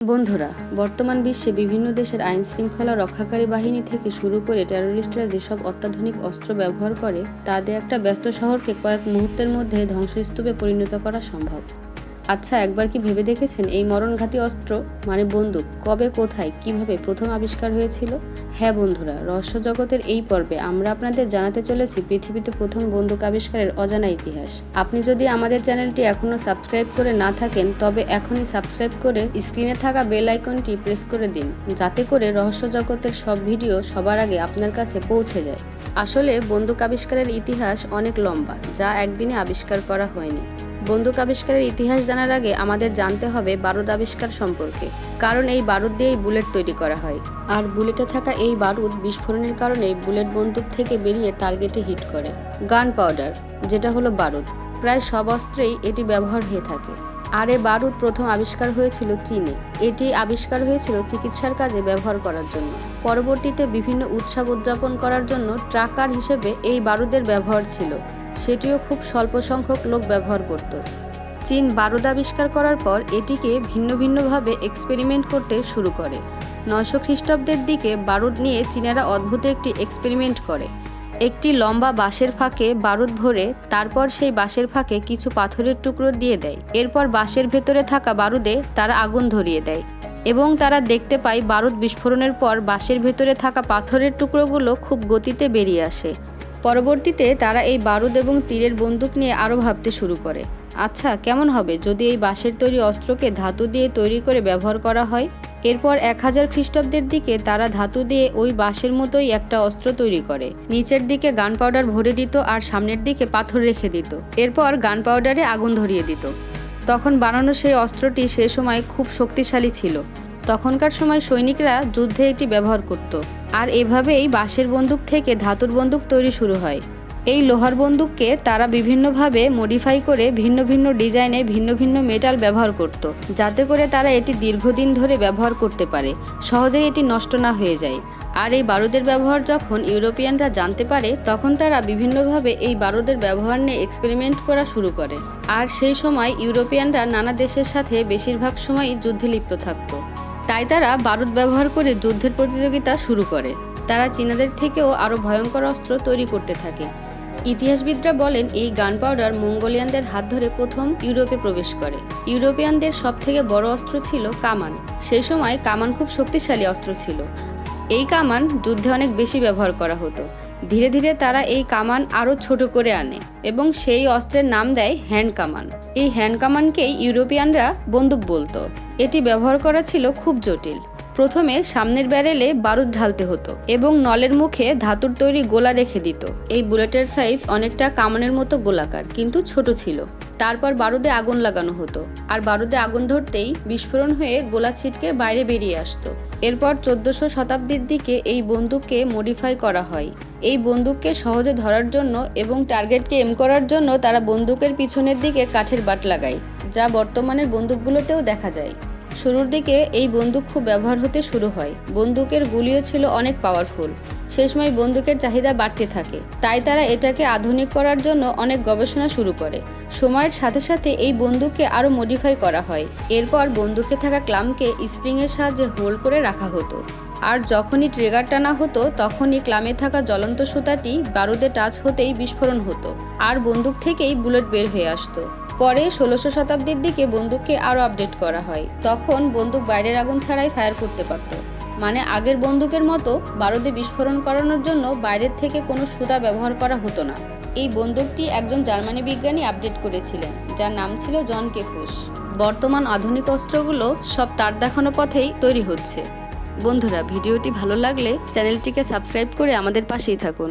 বন্ধুরা, বর্তমান বিশ্বে বিভিন্ন দেশের আইন শৃঙ্খলা রক্ষাকারী বাহিনী থেকে শুরু করে টেরোরিস্টরা যেসব অত্যাধুনিক অস্ত্র ব্যবহার করে তাদের একটা ব্যস্ত শহরকে কয়েক মুহূর্তের মধ্যে ধ্বংসস্তূপে পরিণত করা সম্ভব। আচ্ছা একবার কি ভেবে দেখেছেন? এই মরণঘাতী অস্ত্র মানে বন্দুক, কবে, কোথায়, কীভাবে প্রথম আবিষ্কার হয়েছিল? হ্যাঁ বন্ধুরা, রহস্য জগতের এই পর্বে আমরা আপনাদের জানাতে চলেছি পৃথিবীতে প্রথম বন্দুক আবিষ্কারের অজানা ইতিহাস। আপনি যদি আমাদের চ্যানেলটি এখনও সাবস্ক্রাইব করে না থাকেন, তবে এখনই সাবস্ক্রাইব করে স্ক্রিনে থাকা বেল আইকনটি প্রেস করে দিন, যাতে করে রহস্য জগতের সব ভিডিও সবার আগে আপনার কাছে পৌঁছে যায়। আসলে বন্দুক আবিষ্কারের ইতিহাস অনেক লম্বা, যা একদিনে আবিষ্কার করা হয়নি। বন্দুক আবিষ্কারের ইতিহাস জানার আগে আমাদের জানতে হবে বারুদ আবিষ্কার সম্পর্কে। কারণ এই বারুদ দিয়েই বুলেট তৈরি করা হয়। আর বুলেটে থাকা এই বারুদ বিস্ফোরণের কারণে বুলেট বন্দুক থেকে বেরিয়ে টার্গেটে হিট করে। গান পাউডার, যেটা হলো বারুদ। প্রায় সব অস্ত্রেই এটি ব্যবহার হয়ে থাকে। আর এ বারুদ প্রথম আবিষ্কার হয়েছিল চীনে। এটি আবিষ্কার হয়েছিল চিকিৎসার কাজে ব্যবহার করার জন্য। পরবর্তীতে বিভিন্ন উৎসব উদযাপন করার জন্য ট্রাকার হিসেবে এই বারুদের ব্যবহার ছিল। সেটিও খুব স্বল্প সংখ্যক লোক ব্যবহার করত। চীন বারুদ আবিষ্কার করার পর এটিকে ভিন্ন ভিন্নভাবে এক্সপেরিমেন্ট করতে শুরু করে। নয়শো খ্রিস্টাব্দের দিকে বারুদ নিয়ে চীনারা অদ্ভুত একটি এক্সপেরিমেন্ট করে। একটি লম্বা বাঁশের ফাঁকে বারুদ ভরে তারপর সেই বাঁশের ফাঁকে কিছু পাথরের টুকরো দিয়ে দেয়। এরপর বাঁশের ভেতরে থাকা বারুদে তারা আগুন ধরিয়ে দেয় এবং তারা দেখতে পায় বারুদ বিস্ফোরণের পর বাঁশের ভেতরে থাকা পাথরের টুকরোগুলো খুব গতিতে বেরিয়ে আসে। পরবর্তীতে তারা এই বারুদ এবং তীরের বন্দুক নিয়ে আরও ভাবতে শুরু করে। আচ্ছা কেমন হবে যদি এই বাঁশের তৈরি অস্ত্রকে ধাতু দিয়ে তৈরি করে ব্যবহার করা হয়? এরপর এক হাজার খ্রিস্টাব্দের দিকে তারা ধাতু দিয়ে ওই বাঁশের মতোই একটা অস্ত্র তৈরি করে। নিচের দিকে গান পাউডার ভরে দিত আর সামনের দিকে পাথর রেখে দিত। এরপর গান পাউডারে আগুন ধরিয়ে দিত। তখন বানানো সেই অস্ত্রটি সে সময় খুব শক্তিশালী ছিল। তখনকার সময় সৈনিকরা যুদ্ধে এটি ব্যবহার করত। আর এভাবেই বাঁশের বন্দুক থেকে ধাতুর বন্দুক তৈরি শুরু হয়। এই লোহার বন্দুককে তারা বিভিন্নভাবে মডিফাই করে ভিন্ন ভিন্ন ডিজাইনে ভিন্ন ভিন্ন মেটাল ব্যবহার করত, যাতে করে তারা এটি দীর্ঘদিন ধরে ব্যবহার করতে পারে। সহজেই এটি নষ্ট না হয়ে যায়। আর এই বারুদের ব্যবহার যখন ইউরোপিয়ানরা জানতে পারে, তখন তারা বিভিন্নভাবে এই বারুদের ব্যবহার নিয়ে এক্সপেরিমেন্ট করা শুরু করে। আর সেই সময় ইউরোপিয়ানরা নানা দেশের সাথে বেশিরভাগ সময়ই যুদ্ধে লিপ্ত থাকতো। তাই তারা বারুদ ব্যবহার করে যুদ্ধের প্রতিযোগিতা শুরু করে। তারা চীনাদের থেকেও আরও ভয়ঙ্কর অস্ত্র তৈরি করতে থাকে। ইতিহাসবিদরা বলেন, এই গান পাউডার মঙ্গোলিয়ানদের হাত ধরে প্রথম ইউরোপে প্রবেশ করে। ইউরোপিয়ানদের সব থেকে বড় অস্ত্র ছিল কামান। সেই সময় কামান খুব শক্তিশালী অস্ত্র ছিল। এই কামান যুদ্ধে অনেক বেশি ব্যবহার করা হতো। ধীরে ধীরে তারা এই কামান আরও ছোট করে আনে এবং সেই অস্ত্রের নাম দেয় হ্যান্ড কামান। এই হ্যান্ড কামানকেই ইউরোপিয়ানরা বন্দুক বলতো। এটি ব্যবহার করা ছিল খুব জটিল। প্রথমে সামনের ব্যারেলে বারুদ ঢালতে হতো এবং নলের মুখে ধাতুর তৈরি গোলা রেখে দিত। এই বুলেটের সাইজ অনেকটা কামানের মতো গোলাকার, কিন্তু ছোট ছিল। তারপর বারুদে আগুন লাগানো হতো আর বারুদে আগুন ধরতেই বিস্ফোরণ হয়ে গোলা ছিটকে বাইরে বেরিয়ে আসতো। এরপর চোদ্দশো শতাব্দীর দিকে এই বন্দুককে মডিফাই করা হয়। এই বন্দুককে সহজে ধরার জন্য এবং টার্গেটকে এম করার জন্য তারা বন্দুকের পিছনের দিকে কাঠের বাট লাগায়, যা বর্তমানের বন্দুকগুলোতেও দেখা যায়। শুরুর দিকে এই বন্দুক খুব ব্যবহার হতে শুরু হয়। বন্দুকের গুলিও ছিল অনেক পাওয়ারফুল সে সময় বন্দুকের চাহিদা বাড়তে থাকে। তাই তারা এটাকে আধুনিক করার জন্য অনেক গবেষণা শুরু করে। সময়ের সাথে সাথে এই বন্দুককে আরও মডিফাই করা হয়। এরপর বন্দুকে থাকা ক্লামকে স্প্রিংয়ের সাহায্যে হোল্ড করে রাখা হতো। আর যখনই ট্রিগার টানা হতো, তখনই ক্লামে থাকা জ্বলন্ত সুতাটি বারুদে টাচ হতেই বিস্ফোরণ হতো। আর বন্দুক থেকেই বুলেট বের হয়ে আসতো। পরে ষোলোশো শতাব্দীর দিকে বন্দুককে আরও আপডেট করা হয়। তখন বন্দুক বাইরের আগুন ছাড়াই ফায়ার করতে পারত। মানে আগের বন্দুকের মতো বারুদে বিস্ফোরণ করানোর জন্য বাইরের থেকে কোনো সুতা ব্যবহার করা হতো না। এই বন্দুকটি একজন জার্মানি বিজ্ঞানী আপডেট করেছিলেন, যার নাম ছিল জন কেফুস বর্তমান আধুনিক অস্ত্রগুলো সব তার দেখানো পথেই তৈরি হচ্ছে। বন্ধুরা, ভিডিওটি ভালো লাগলে চ্যানেলটিকে সাবস্ক্রাইব করে আমাদের পাশেই থাকুন।